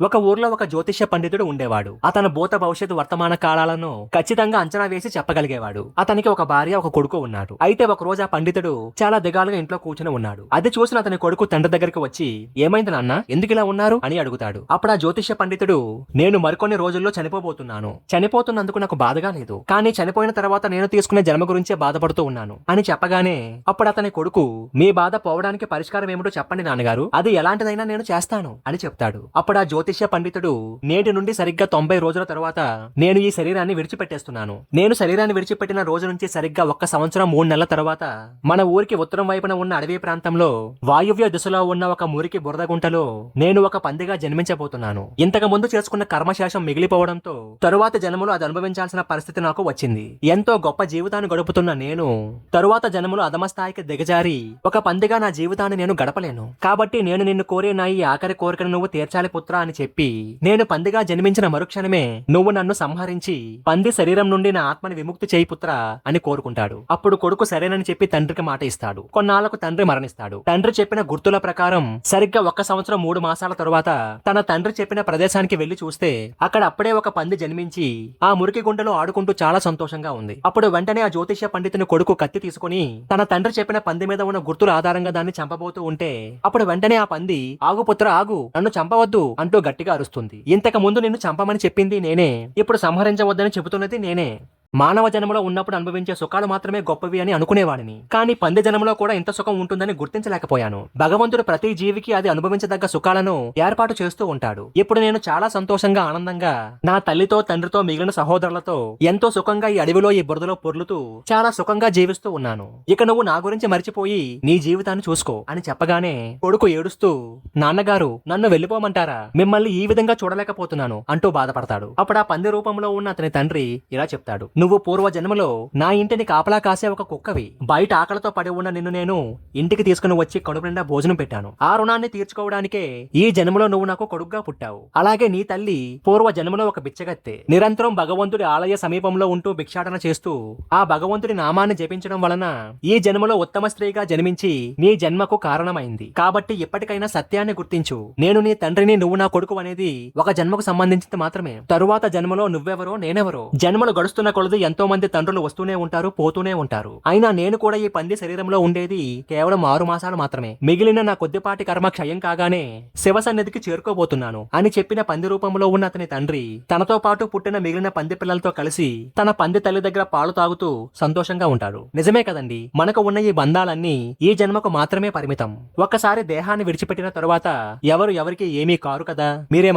ఒక ఊర్లో ఒక జ్యోతిష్య పండితుడు ఉండేవాడు. అతను భూత భవిష్యత్తు వర్తమాన కాలాలను ఖచ్చితంగా అంచనా వేసి చెప్పగలిగేవాడు. అతనికి ఒక భార్య ఒక కొడుకు ఉన్నాడు అయితే ఒక రోజు ఆ పండితుడు చాలా దిగాలుగా ఇంట్లో కూర్చుని ఉన్నాడు. అది చూసిన అతని కొడుకు తండ్రి దగ్గరికి వచ్చి ఏమైంది నాన్న? ఎందుకు ఇలా ఉన్నారు? అని అడుగుతాడు. అప్పుడు ఆ జ్యోతిష్య పండితుడు నేను మరికొన్ని రోజుల్లో చనిపోబోతున్నాను. చనిపోతున్నందుకు నాకు బాధగా లేదు. కానీ చనిపోయిన తర్వాత నేను తీసుకునే జన్మ గురించే బాధపడుతూ ఉన్నాను. అని చెప్పగానే అప్పుడు అతని కొడుకు మీ బాధ పోవడానికి పరిష్కారం ఏమిటో చెప్పండి నాన్నగారు. అది ఎలాంటిదైనా నేను చేస్తాను. అని చెప్తాడు. అప్పుడు ఆ జ్యోతిష్య పండితుడు నేటి నుండి సరిగ్గా తొంభై రోజుల తర్వాత నేను ఈ శరీరాన్ని విడిచిపెట్టేస్తున్నాను. నేను శరీరాన్ని విడిచిపెట్టిన రోజు నుంచి సరిగ్గా ఒక్క సంవత్సరం మూడు నెలల తర్వాత మన ఊరికి ఉత్తరం వైపున ఉన్న అడవి ప్రాంతంలో వాయువ్య దిశలో ఉన్న ఒక మురికి బురద గుంటలో నేను ఒక పందిగా జన్మించబోతున్నాను. ఇంతకు ముందు చేసుకున్న కర్మశేషం మిగిలిపోవడంతో తరువాత జన్మలో అది అనుభవించాల్సిన పరిస్థితి నాకు వచ్చింది. ఎంతో గొప్ప జీవితాన్ని గడుపుతున్న నేను తరువాత జన్మలో అధమస్థాయికి దిగజారి ఒక పందిగా నా జీవితాన్ని నేను గడపలేను. కాబట్టి నేను నిన్ను కోరే నా ఈ ఆఖరి కోరికను నువ్వు తీర్చాలి పుత్ర అని చెప్పి నేను పందిగా జన్మించిన మరుక్షణమే నువ్వు నన్ను సంహరించి పంది శరీరం నుండి నా ఆత్మని విముక్తి చేయి పుత్ర అని కోరుకుంటాడు. అప్పుడు కొడుకు సరేనని చెప్పి తండ్రికి మాట ఇస్తాడు. కొన్నాళ్ళకు తండ్రి మరణిస్తాడు. తండ్రి చెప్పిన గుర్తుల ప్రకారం సరిగ్గా ఒక్క సంవత్సరం మూడు మాసాల తరువాత తన తండ్రి చెప్పిన ప్రదేశానికి వెళ్ళి చూస్తే అక్కడ అప్పుడే ఒక పంది జన్మించి ఆ మురికి గుండెలో ఆడుకుంటూ చాలా సంతోషంగా ఉంది. అప్పుడు వెంటనే ఆ జ్యోతిష్య పండితుని కొడుకు కత్తి తీసుకుని తన తండ్రి చెప్పిన పంది మీద ఉన్న గుర్తుల ఆధారంగా దాన్ని చంపబోతూ ఉంటే అప్పుడు వెంటనే ఆ పంది ఆగు పుత్ర ఆగు నన్ను చంపవద్దు అంటూ గట్టిగా అరుస్తుంది. ఇంతకు ముందు నిన్ను చంపమని చెప్పింది నేనే. ఇప్పుడు సంహరించవద్దని చెబుతున్నది నేనే. మానవ జన్మలో ఉన్నప్పుడు అనుభవించే సుఖాలు మాత్రమే గొప్పవి అని అనుకునేవాడిని. కానీ పంది జన్మలో కూడా ఇంత సుఖం ఉంటుందని గుర్తించలేకపోయాను. భగవంతుడు ప్రతి జీవికి అది అనుభవించదగ్గ సుఖాలను ఏర్పాటు చేస్తూ ఉంటాడు. ఇప్పుడు నేను చాలా సంతోషంగా ఆనందంగా నా తల్లితో తండ్రితో మిగిలిన సహోదరులతో ఎంతో సుఖంగా ఈ అడవిలో ఈ బురదలో పొర్లుతూ చాలా సుఖంగా జీవిస్తూ ఉన్నాను. ఇక నువ్వు నా గురించి మర్చిపోయి నీ జీవితాన్ని చూసుకో అని చెప్పగానే కొడుకు ఏడుస్తూ నాన్నగారు నన్ను వెళ్ళిపోమంటారా? మిమ్మల్ని ఈ విధంగా చూడలేకపోతున్నాను అంటూ బాధపడతాడు. అప్పుడు ఆ పంది రూపంలో ఉన్న అతని తండ్రి ఇలా చెప్తాడు. నువ్వు పూర్వ జన్మలో నా ఇంటిని కాపలా కాసే ఒక కుక్కవి. బయట ఆకలితో పడి ఉన్న నిన్ను నేను ఇంటికి తీసుకుని వచ్చి కడుపు నిండా భోజనం పెట్టాను. ఆ రుణాన్ని తీర్చుకోవడానికే ఈ జన్మలో నువ్వు నాకు కొడుగ్గా పుట్టావు. అలాగే నీ తల్లి పూర్వ జన్మలో ఒక బిచ్చగత్తె. నిరంతరం భగవంతుడి ఆలయ సమీపంలో ఉంటూ భిక్షాటన చేస్తూ ఆ భగవంతుడి నామాన్ని జపించడం వలన ఈ జన్మలో ఉత్తమ స్త్రీగా జన్మించి నీ జన్మకు కారణమైంది. కాబట్టి ఇప్పటికైనా సత్యాన్ని గుర్తించు. నేను నీ తండ్రిని నువ్వు నా కొడుకు అనేది ఒక జన్మకు సంబంధించింది మాత్రమే. తరువాత జన్మలో నువ్వెవరో నేనెవరో. జన్మలు గడుస్తున్న కొలది ఎంతో మంది తండ్రులు వస్తూనే ఉంటారు పోతూనే ఉంటారు. అయినా నేను కూడా ఈ పంది శరీరంలో ఉండేది కేవలం ఆరు మాసాలు మాత్రమే. మిగిలిన నా కొద్దిపాటి కర్మ క్షయం కాగానే శివ సన్నిధికి చేరుకోబోతున్నాను అని చెప్పిన పంది రూపంలో ఉన్న అతని తండ్రి తనతో పాటు పుట్టిన మిగిలిన పంది పిల్లలతో కలిసి తన పంది తల్లి దగ్గర పాలు తాగుతూ సంతోషంగా ఉంటాడు. నిజమే కదండి? మనకు ఉన్న ఈ బంధాలన్నీ ఈ జన్మకు మాత్రమే పరిమితం. ఒక్కసారి దేహాన్ని విడిచిపెట్టిన తరువాత ఎవరు ఎవరికి ఏమీ కారు కదా? మీరేమ